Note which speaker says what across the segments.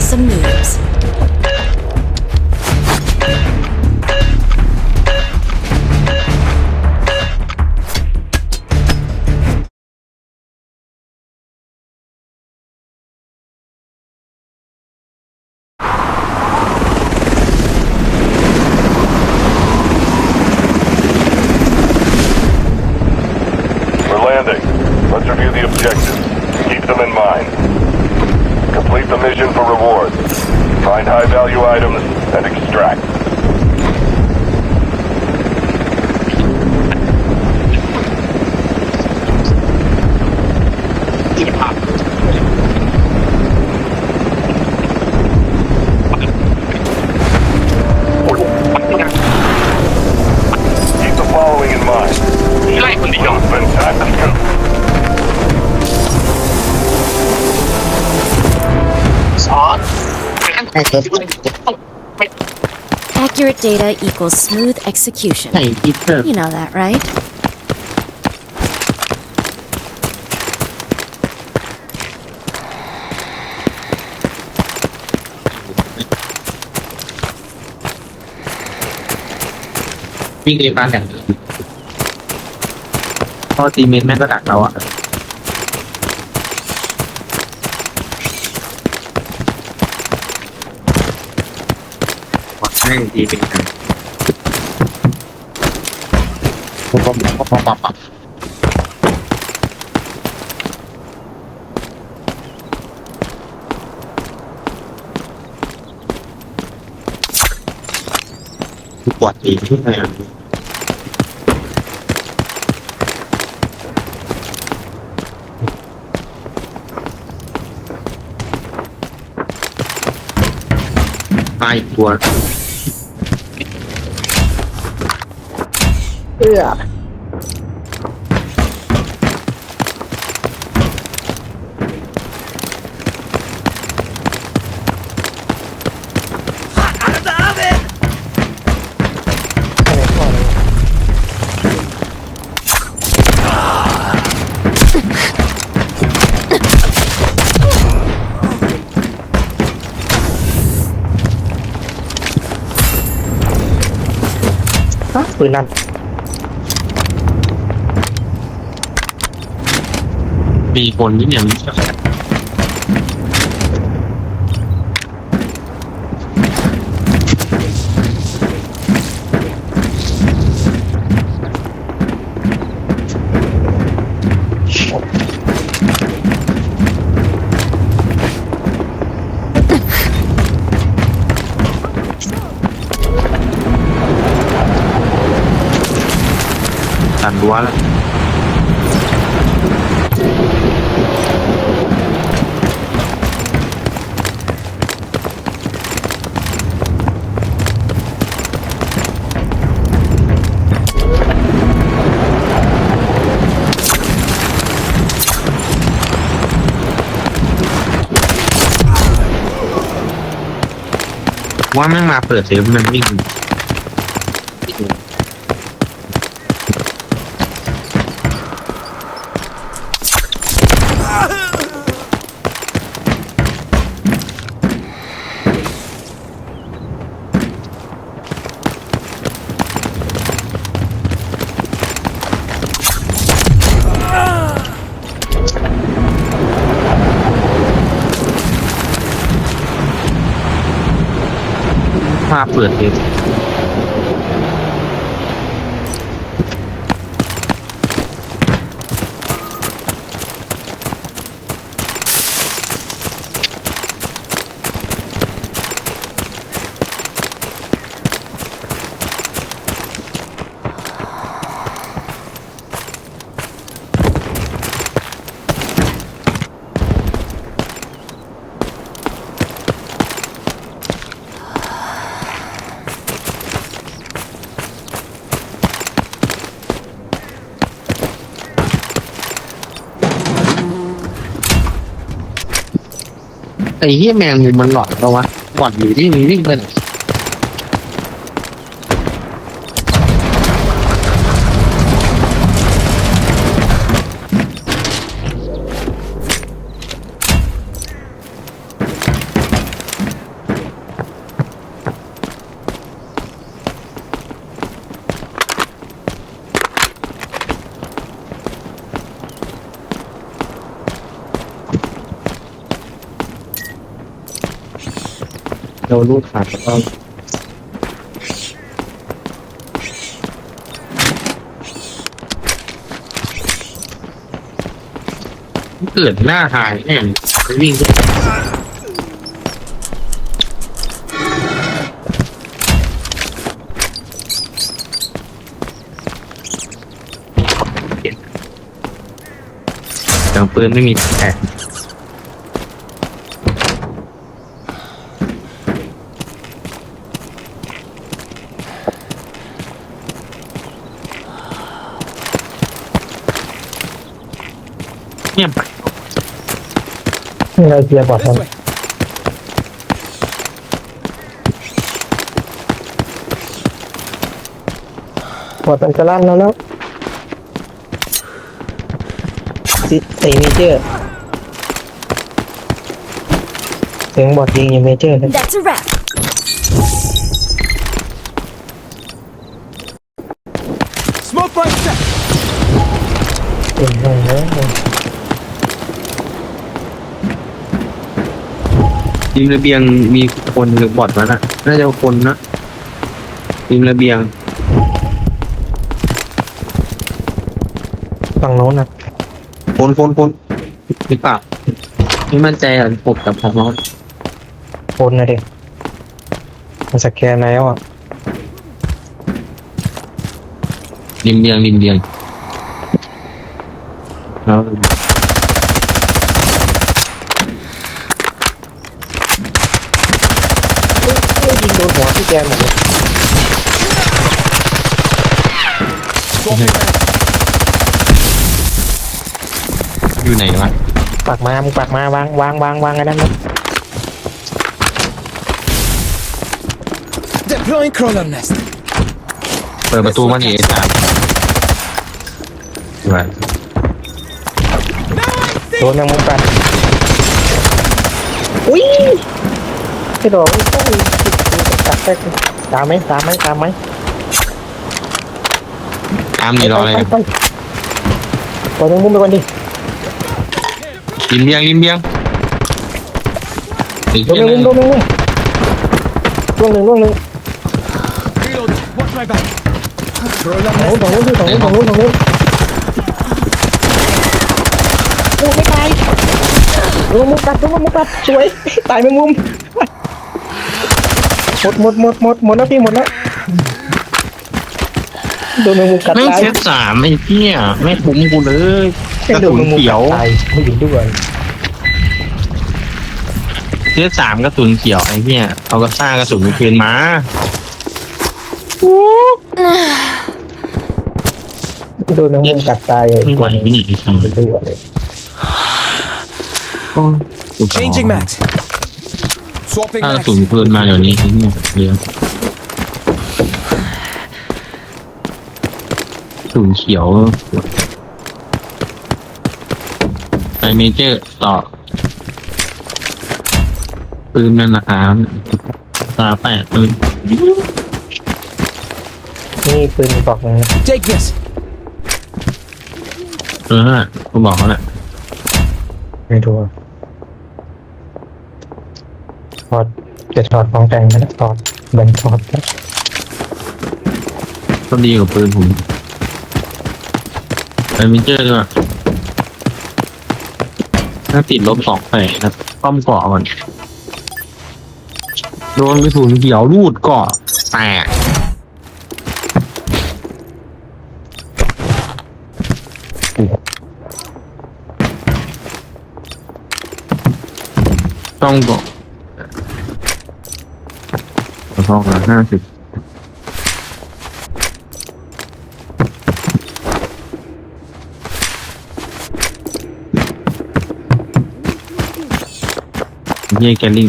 Speaker 1: some moves.
Speaker 2: We're landing. Let's review the objectives. Keep them in mind. Complete the mission for rewards. Find high-value items and extract.
Speaker 1: Accurate data equals smooth execution.
Speaker 3: ใส่อีเตอร์
Speaker 1: You know that, right?
Speaker 3: วิ่งเรียนบ้านอย่างพอตีเมนแม่งก็ดักเราอ่ะ แม่งดีเป็นกันปั๊บปั๊บปั๊บปั๊บปั๊บปวดตีขึ้นไปอะตายตัว
Speaker 4: เอื้อฮะปืนนั่น
Speaker 3: มีคนที่เนี่ยมันตันรั้วแล้ว ว่าแม่งมาเปิดเซฟมันวิ่ง มาเปิดเอง ไอ้เหี้ยแมงมันหลอดแล้ววะหลอดอยู่ที่มีวิ่งไปไหน ดนลูกขาดก็เกิดหน้าหายแน่วิ่งจังปืนไม่มีแผลเงียบไป
Speaker 4: นี่เราเคลียร์บอดมันบอดมันจะลั่นแล้วแล้วสิตีเมเจอร์เสียงบอดยิงอย่างเมเจอร์เลย
Speaker 1: That's a wrap.
Speaker 5: Smoke right set.
Speaker 4: เก่งมากเลย
Speaker 3: ริมระเบียงมีคนหรือบอดวะน่ะน่าจะคนนะริมระเบียง
Speaker 4: ฝั่งโน้นนะ
Speaker 3: คนคนคนหรือเปล่าไม่มั่นใจอะผมกับของน้อง
Speaker 4: โอนนะเด็กมันสแกนแล้วอะ
Speaker 3: ริมเบียงริมเบียงแล้ว
Speaker 4: ยิงโด นหัวพี่แกหมดเลย
Speaker 3: อยู่ไหนวะ
Speaker 4: ปากมามึงปากมาวางวางวางวางไอ้นั่นนะ
Speaker 5: Deploying crawler nest.
Speaker 3: เปิดประตูมาหนีไอ้สามด้วย
Speaker 4: โดนยังมึงปัดอุ้ยไอ้ดอกไอ้ต้น ตัดไปตามไหมตามไหมตามไหม
Speaker 3: ตามหนีรออะไร
Speaker 4: ไป
Speaker 3: กัน
Speaker 4: ไปปล่อยมึงมุมไปก่อนดิ
Speaker 3: ริมเบียงริมเบียงไอ้
Speaker 4: โดน
Speaker 3: เหี้ย
Speaker 4: หนึ่งโด
Speaker 3: นั่น
Speaker 4: นหนึ่งล่วงหนึ่งล่วงหนึ่ง
Speaker 5: Reload. Watch my back. Crawler
Speaker 4: ฝั่ง
Speaker 5: nest.
Speaker 4: นู้นฝั่งนู้นฝั่งนู้นฝั่งนู้นฝั่งนู้นโอ้ไม่ตายโดนมุมกัดโดนมุมกัดสวย ตายไปมุมห มดหมดหมดหมดหมดแล้วพี่หมดแล้วโดนมุมกัด
Speaker 3: แม่ง
Speaker 4: ตาย
Speaker 3: เซตสามไอ้เหี้ยไม่คุ้มกูเลยกระ
Speaker 4: โด
Speaker 3: สุ
Speaker 4: น
Speaker 3: น
Speaker 4: มุม
Speaker 3: เขียว
Speaker 4: กัดตายไม่อยู่ด้วย
Speaker 3: เซตสามกระสุนเขียวไอ้เหี้ยเอากระซ่ากระสุนไปคืนมา
Speaker 4: โดนมุมกัดตายเลย
Speaker 3: ไม่ไหวไม่หนีไอ้ที
Speaker 4: ไม่ด้วยเลย
Speaker 3: ก็กูขอ
Speaker 5: Changing max. Swapping
Speaker 3: ถ้ากระ
Speaker 5: max.
Speaker 3: สุนคืนมาเดี๋ยวนี้ไอ้เหี้ยเลี้ยงกระสุนเขียวไปเมเจอร์ต่อ ปืนนั่นนะครับตาแปดปืน
Speaker 4: นี่ปืนบอกนะ
Speaker 5: Take this.
Speaker 3: เออนั่นแหละกูบอกเขาแหละ
Speaker 4: ไม่ดูถ อดจะถอดของแต่งไปแล้วถอดแบนถอดแล้ว
Speaker 3: ก็ดีกว่าปืนผมไปเมเจอร์ด้วยถ้าติดลบสองแปดนะป้อมเกาะก่อนโดนกระสุนเขียวรูดเกาะแตกต้องเกาะ ต้องละห้าสิบเย่แกลิง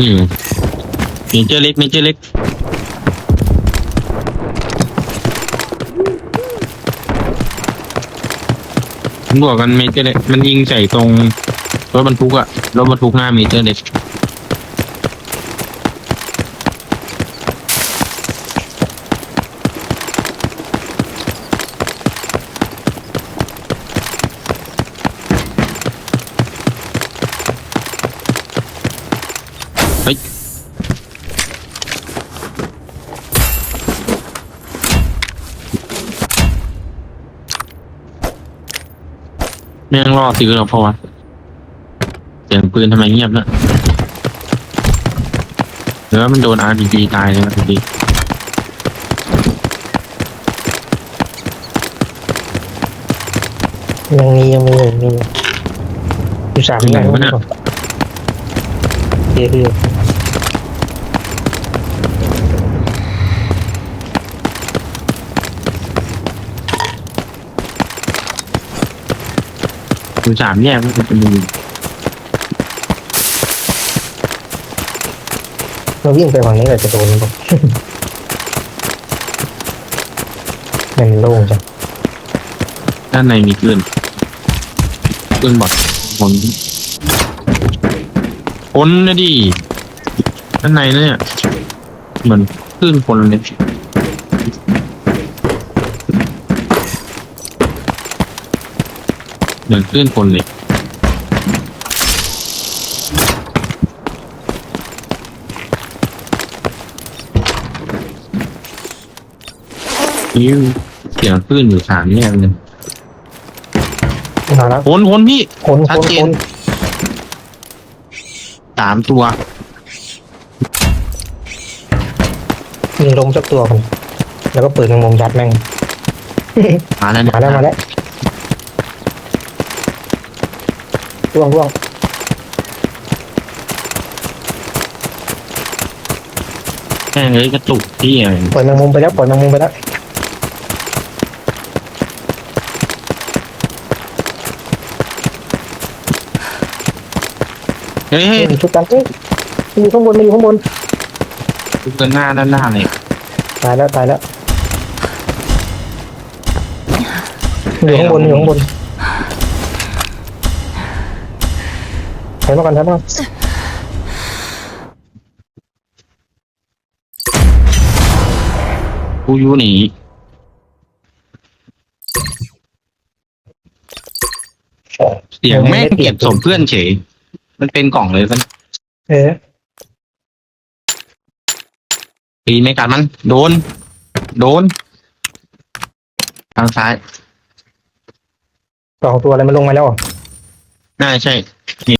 Speaker 3: นี่เมเจอร์เล็กเมเจอร์เล็กผมบอกกันเมเจอร์เล็กมันยิงใส่ตรงรถบรรทุกอะรถบรรทุกหน้าเมเจอร์เล็ก ม่งรอซื้อเราเพราะว่าเสียงปืนทำไมเงียบเนะหรือว่ามันโดน RPG ตายเลยนะพี่
Speaker 4: ยังมียังมียังมีอยู่สามอย่างเยอะเลย
Speaker 3: ดูสามแยกมันเป็นมือ
Speaker 4: เราวิ่งไปฝั่งนี้เราจะโดนปะ มันโล่งจัง
Speaker 3: ด้านในมีคลื่นคลื่นบอดผลพ้นนะดิด้านในเนี่ยเหมือนคลื่นคนเลย เหมือนคลื่นคนเลยนี่เสียงคลื่นอยู่สามแยกเลย
Speaker 4: มาแล้ว
Speaker 3: คนคนพี่
Speaker 4: คน
Speaker 3: ชั
Speaker 4: ค
Speaker 3: ด
Speaker 4: น
Speaker 3: เจ
Speaker 4: คนน
Speaker 3: สามตัว
Speaker 4: ยิงลงสักตัวคนแล้วก็เปิดแมงมุมยัดแม่ง
Speaker 3: มาแล้ว
Speaker 4: มาแล้วมาแล้ว ร่วงร่วง
Speaker 3: แม่งเลยกระตุกที่อะไร
Speaker 4: ปล่อยแมงมุมไปแล้วปล่อยแมงมุมไปแล้ว
Speaker 3: เฮ้ยเฮ้ย
Speaker 4: เฮ้ยชุดกันเอ้ยมันอยู่ข้างบนมันอยู่ข้างบน
Speaker 3: ดูกันหน้าด้านหน้าเลย
Speaker 4: ตายแล้วตายแล้วอยู่ข้างบนอยู่ข้างบน ถอยมาก่อนถอยมาก่อน
Speaker 3: กูอยูหนีเสียงแม่งเก็บสมเพื่อนเฉย มันเป็นกล่องเลยมัน
Speaker 4: เออ
Speaker 3: ปีไม่กัดมัน โดน โดน ทางซ้าย
Speaker 4: สองตัวอะไรมันลงมาแล้วเหรอ
Speaker 3: น่าใช่นี่